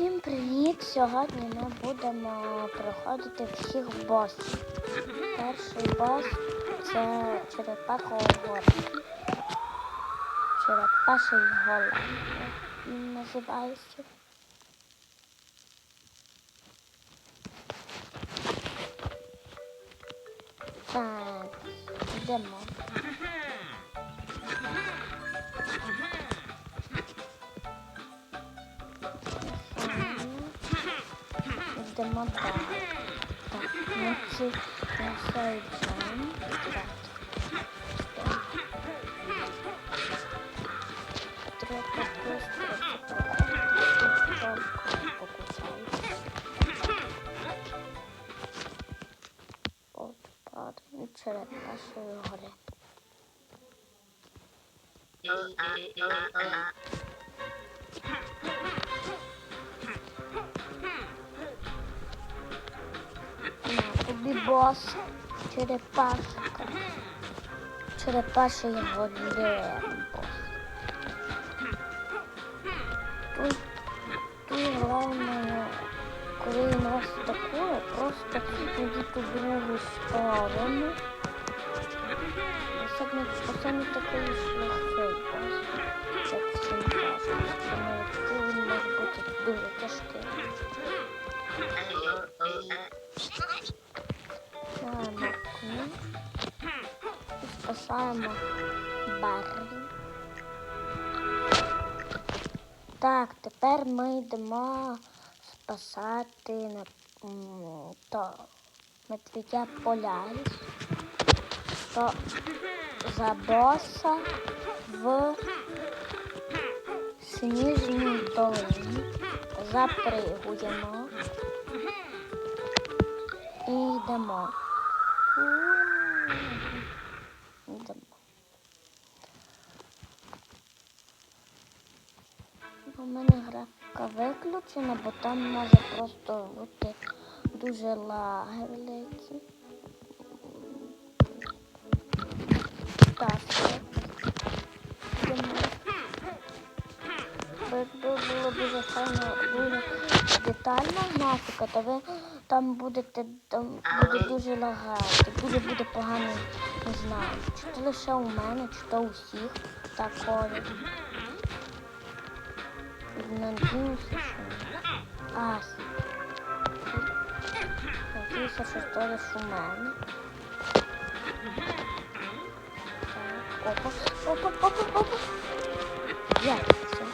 Всім привіт! Сьогодні ми будемо проходити всіх босів. Перший бос це черепаховий Черепаший голем він називається. Так, йдемо. Йдемо далі. Так, ми ці на цей джем. Так. Треба просто це проходити. Тільки покусається. От падає черепашої гори. На тобі бос черепашка. Черепаший голем бос. Тут, тут головне, коли нас атакує, просто йдіть у другу сторону. Це не, це не такий І Баррі. Так, тепер ми йдемо спасати на то медведя Поляріс. То за боса в сніжній долині. Запригуємо і. Йдемо. У мене графіка виключена, бо там може просто бути дуже лаги великі. Так. Якби було дуже файно, дуже детальна графіка, то ви там будете там буде дуже лагати, дуже буде погано, не знаю. Чи то лише у мене, чи то у всіх такое. Надіюся, що ні. А, надіюся, що то лише у мене. Так, опа, опа, опа, опа. Як це?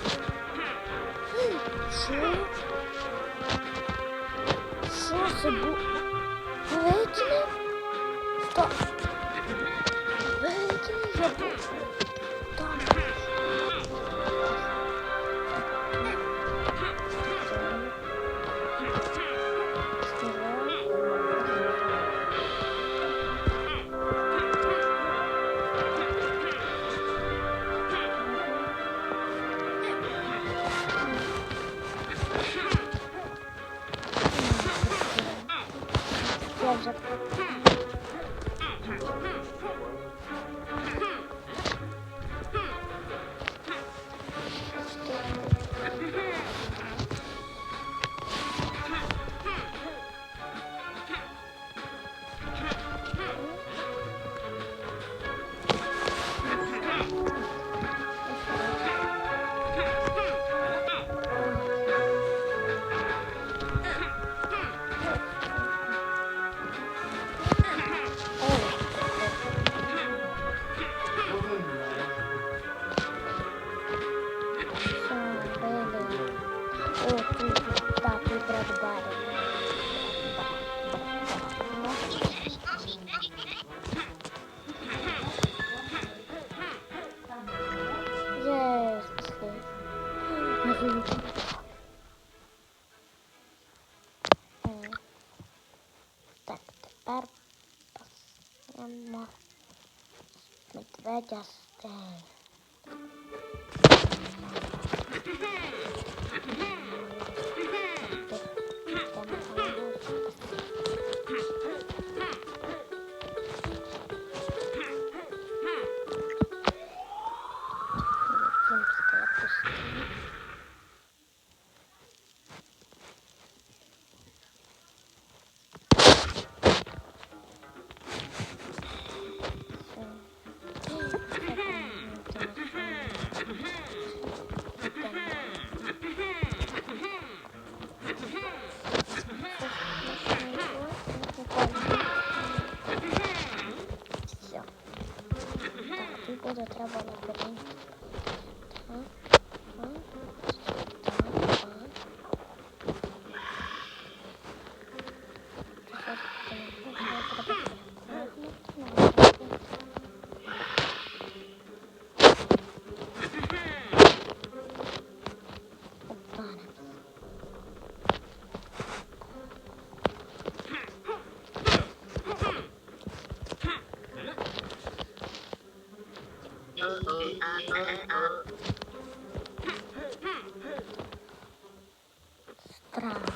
М. Так, тепер посимо медведя стей. Terima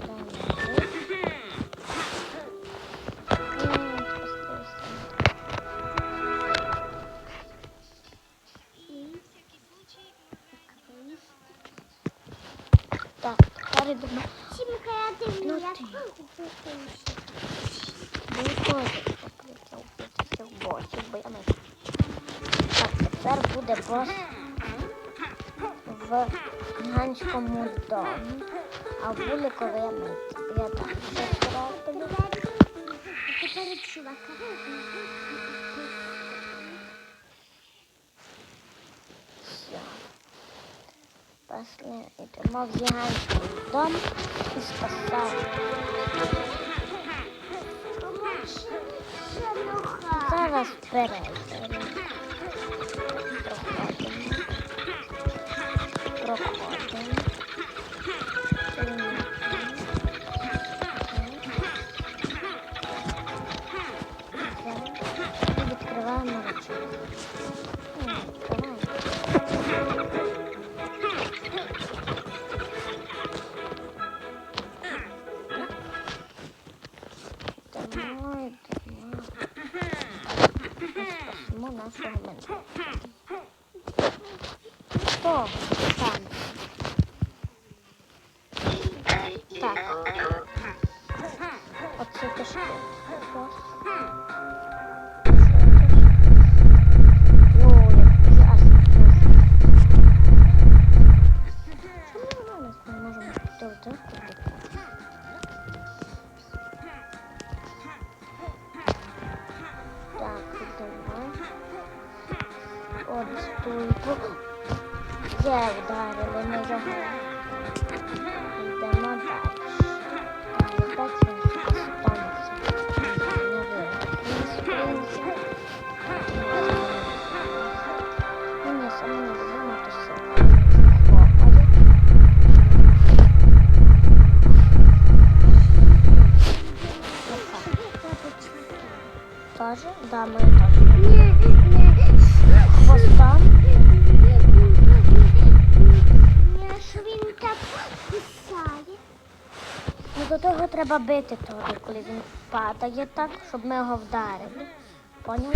тепер буде бос в гігантському домі, а в вуликові я мить. Я так все зроблю. А тепер чувака. Все. Пошли, йдемо в гігантський дом і спасаємо. Зараз перейдемо. Проходимо. Проходимо. І відкриваємо ручку. От стульку. Є вдарили, ми його. Йдемо далі. Далі бачимо, що станеться. До того треба бити тоді, коли він падає так, щоб ми його вдарили. Поняли?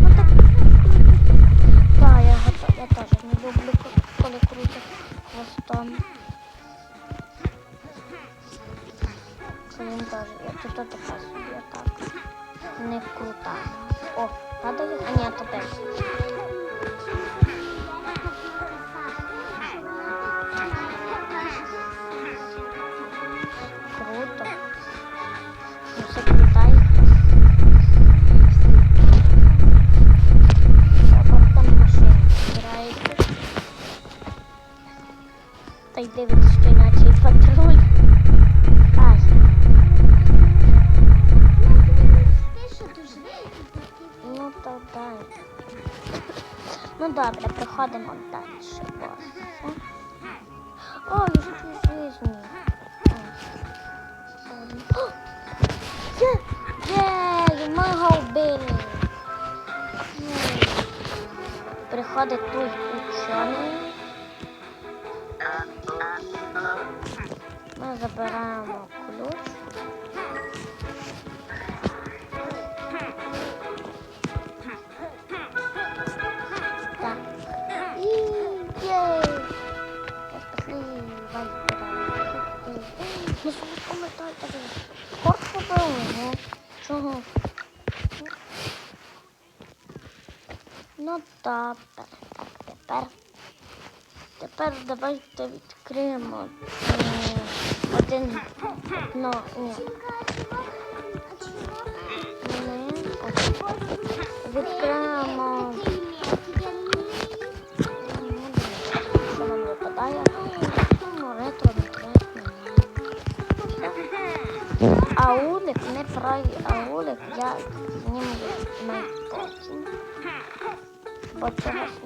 Ну так. Я теж не люблю, коли крутять хвостом. Я тут така собі так. Не крута. О, падає? А ні, то теж. Добре, приходимо далі. Бос. Ой, життя жизни. Є! Є! Ми його вбили. Приходить тут учений. Ми забираємо ключ. Чого? Ну, так, так, тепер. Тепер давайте відкриємо один, ну, ні, відкриємо, аулик, я з ним не